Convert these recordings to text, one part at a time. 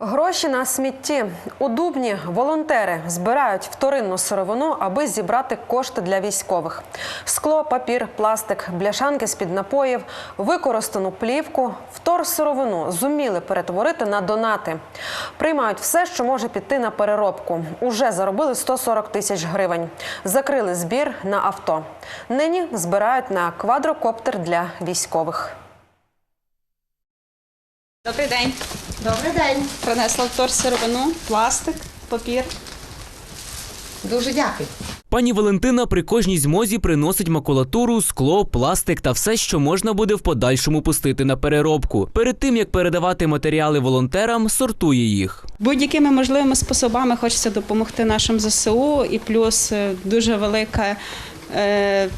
Гроші на смітті у Дубні волонтери збирають вторинну сировину, аби зібрати кошти для військових: скло, папір, пластик, бляшанки з під напоїв, використану плівку, вторсировину зуміли перетворити на донати. Приймають все, що може піти на переробку. Уже заробили 140 тисяч гривень. Закрили збір на авто. Нині збирають на квадрокоптер для військових. Добрий день. Добрий день. Принесла втор сировину, пластик, папір. Дуже дякую. Пані Валентина при кожній змозі приносить макулатуру, скло, пластик та все, що можна буде в подальшому пустити на переробку. Перед тим як передавати матеріали волонтерам, сортує їх. Будь-якими можливими способами хочеться допомогти нашим ЗСУ, і плюс е, дуже велике е,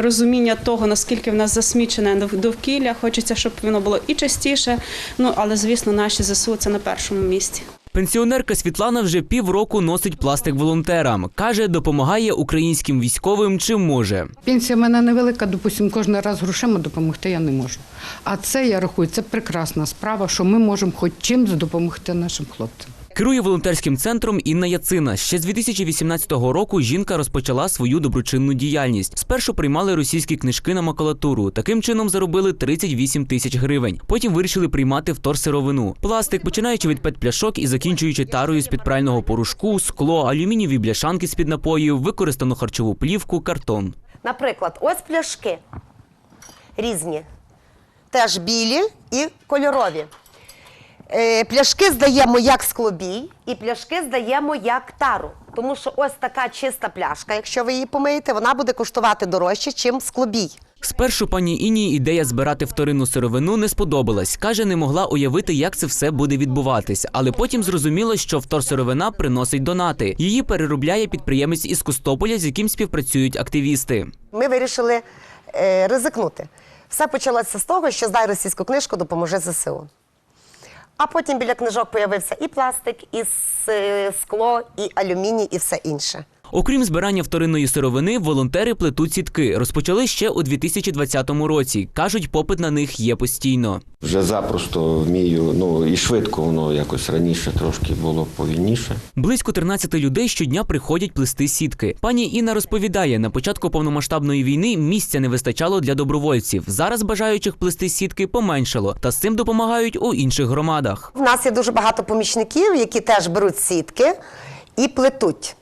розуміння того, наскільки в нас засмічене дов- довкілля. Хочеться, щоб воно було і частіше. Ну але звісно, наші ЗСУ це на першому місці. Пенсіонерка Світлана вже півроку носить пластик волонтерам. Каже, допомагає українським військовим чим може. Пенсія в мене невелика, допустимо, кожен раз грошима допомогти я не можу. А це я рахую, це прекрасна справа, що ми можемо хоч чимось допомогти нашим хлопцям. Керує волонтерським центром Інна Яцина. Ще з 2018 року жінка розпочала свою доброчинну діяльність. Спершу приймали російські книжки на макулатуру. Таким чином заробили 38 тисяч гривень. Потім вирішили приймати вторсировину. Пластик, починаючи від петпляшок і закінчуючи тарою з-під прального порошку, скло, алюмінієві бляшанки з-під напоїв, використану харчову плівку, картон. Наприклад, ось пляшки різні, теж білі і кольорові. Е, Пляшки здаємо як склобій, і пляшки здаємо як тару. Тому що ось така чиста пляшка, якщо ви її помиєте, вона буде коштувати дорожче, ніж склобій. Спершу пані Іні ідея збирати вторинну сировину не сподобалась. Каже, не могла уявити, як це все буде відбуватись, але потім зрозуміла, що вторсировина приносить донати. Її переробляє підприємець із Костополя, з яким співпрацюють активісти. Ми вирішили е, ризикнути. Все почалося з того, що здай російську книжку допоможе ЗСУ. А потім біля книжок появився і пластик, і е, скло, і алюміній, і все інше. Окрім збирання вторинної сировини, волонтери плетуть сітки. Розпочали ще у 2020 році. кажуть, попит на них є постійно. Вже запросто вмію, ну і швидко воно якось раніше трошки було повільніше. Близько 13 людей щодня приходять плести сітки. Пані Інна розповідає, на початку повномасштабної війни місця не вистачало для добровольців. Зараз бажаючих плести сітки поменшало, та з цим допомагають у інших громадах. У нас є дуже багато помічників, які теж беруть сітки і плетуть.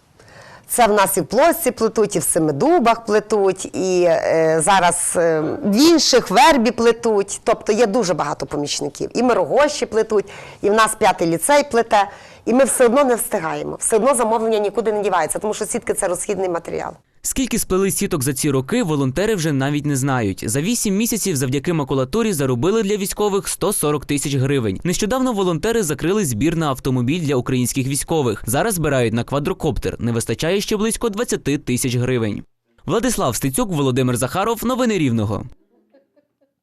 Це в нас і в плосці плетуть, і в семидубах плетуть, і е, зараз е, в інших вербі плетуть. Тобто є дуже багато помічників. І мирогощі плетуть, і в нас п'ятий ліцей плете. І ми все одно не встигаємо. Все одно замовлення нікуди не дівається, тому що сітки це розхідний матеріал. Скільки сплели сіток за ці роки, волонтери вже навіть не знають. За вісім місяців завдяки макулатурі заробили для військових 140 тисяч гривень. Нещодавно волонтери закрили збір на автомобіль для українських військових. Зараз збирають на квадрокоптер. Не вистачає ще близько 20 тисяч гривень. Владислав Стецюк, Володимир Захаров. Новини Рівного.